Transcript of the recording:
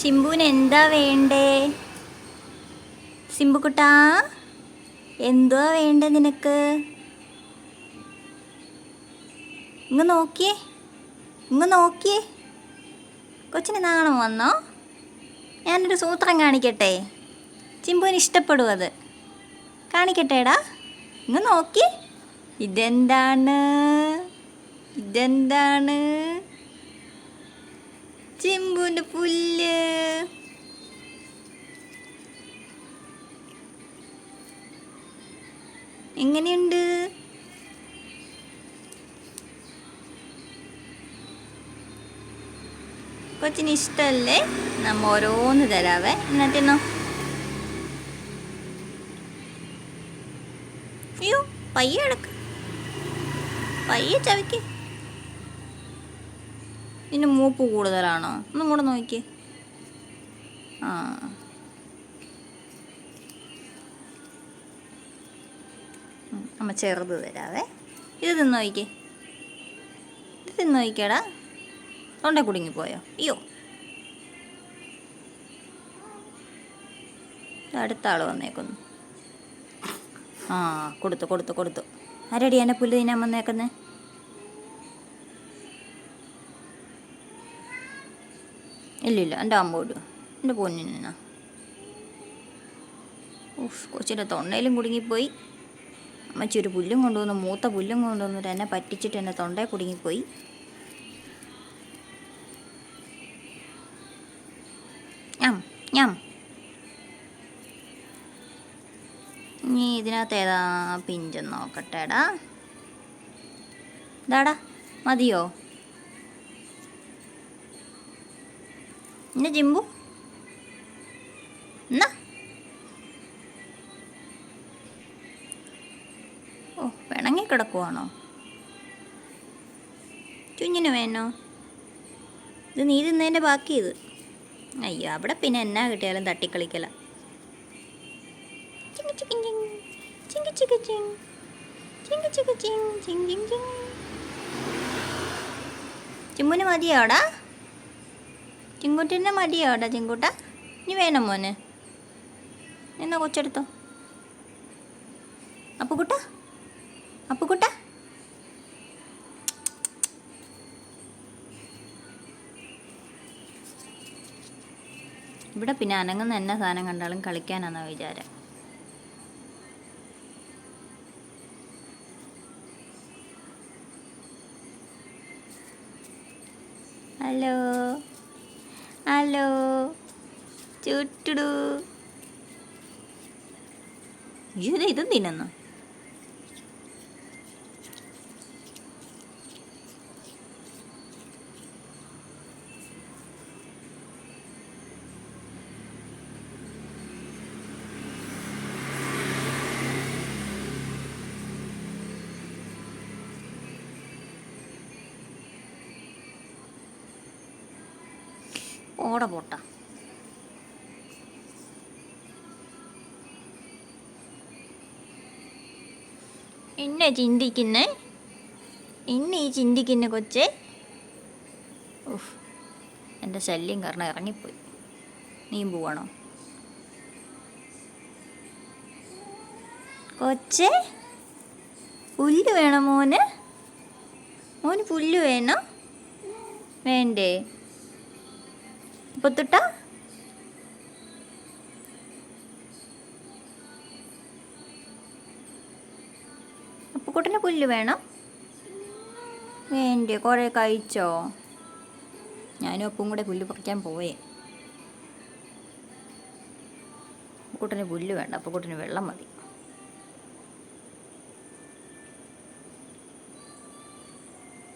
ശിംബുവിന് എന്താ വേണ്ടേ? സിംബുക്കുട്ടാ എന്തുവാ വേണ്ടേ നിനക്ക്? ഇങ്ങ് നോക്കിയേ ഇങ്ങ് നോക്കിയേ. കൊച്ചിന് നാണം വന്നോ? ഞാനൊരു സൂത്രം കാണിക്കട്ടെ. ചിമ്പുവിന് ഇഷ്ടപ്പെടും അത്. കാണിക്കട്ടേടാ. ഇങ്ങ് നോക്കി ഇതെന്താണ്? ഇതെന്താണ്? ചിമ്പുവിന്റെ പുല്ല് എങ്ങനെയുണ്ട്? കൊച്ചിന് ഇഷ്ടമല്ലേ നമ്മ ഓരോന്ന് തരാവേ. എന്നിട്ടിന്നോ അയ്യോ പയ്യ എടുക്ക് പയ്യെ ചവയ്ക്ക് ഇതിന് മൂപ്പ് കൂടുതലാണോ? ഒന്നും കൂടെ നോക്കി ആ. അമ്മ ചെറുത് തരാവേ ഇത് തിന്ന് നോക്കിക്കേ. ഇത് തിന്ന് നോക്കിയടാ തൊണ്ട കുടുങ്ങിപ്പോയോ അയ്യോ. അടുത്ത ആൾ വന്നേക്കുന്നു. ആ കൊടുത്തു കൊടുത്തു കൊടുത്തു. ആരടി എന്നെ പുല്ല് തിന്നാൻ വന്നേക്കുന്നേ? ഇല്ലില്ല എന്റെ അമ്മ വിടുക എന്റെ പൊന്നിനാ ഉഫ് കൊച്ചിന്റെ തൊണ്ടയിലും കുടുങ്ങിപ്പോയി. അമ്മച്ചി ഒരു പുല്ലും കൊണ്ടുവന്ന് മൂത്ത പുല്ലും കൊണ്ടുവന്നിട്ട് എന്നെ പറ്റിച്ചിട്ട് എന്റെ തൊണ്ടയിൽ കുടുങ്ങിപ്പോയി. ഞാം ഞാം. ഇനി ഇതിനകത്ത് ഏതാ പിഞ്ചെന്ന് നോക്കട്ടെടാ. ഇതാടാ മതിയോ? ഇന്ന ജിമ്പു എന്നാ ഓ പിണങ്ങി കിടക്കുവാണോ ചുഞ്ഞിന് വേണോ ഇത് നീ തിന്നതിന്റെ ബാക്കി ഇത് അയ്യോ അവിടെ പിന്നെ എന്നാ കിട്ടിയാലും തട്ടിക്കളിക്കല ചിങ്ങി ചിക്കി ചിങ്. ചിങ്ങി ചിക്കി ചിങ്. ചിങ്ങി ചിക്കി ചിങ്. ചിങ് ചിങ് ചിങ്. ചിമ്മുന് മതിയോടാ ചിങ്കുട്ടിനെ മതിയോടാ ചിങ്കൂട്ട. ഇനി വേണം മോനെ. എന്നാ കൊച്ചെടുത്തോ. അപ്പുക്കുട്ട. അപ്പുക്കുട്ട. ഇവിടെ പിന്നെ അനങ്ങുന്ന എന്നെ സാധനം കണ്ടാലും കളിക്കാനാണെന്നാ വിചാരം. ഹലോ. ഹലോ. ചുട്ടുടു. ഇത് ഇതും തിന്നുന്നു. ഓട പോട്ട. എന്നെ ചിന്തിക്കുന്നേ? എന്നെ ഈ ചിന്തിക്കുന്ന കൊച്ചേ? ഓഹ് എന്റെ ശല്യം കാരണം ഇറങ്ങിപ്പോയി. നീ പോവാണോ? കൊച്ചേ പുല്ല് വേണോ മോന്? മോന് പുല്ല് വേണോ? വേണ്ടേ? പൊത്തുട്ട അപ്പുക്കുട്ടന് പുല്ല് വേണം. വേണ്ടേ? കുറേ കഴിച്ചോ? ഞാനും അപ്പും കൂടെ പുല്ല് പറിക്കാൻ പോയേ അപ്പുക്കുട്ടന് പുല്ല് വേണ്ട. അപ്പുക്കുട്ടന് വെള്ളം മതി.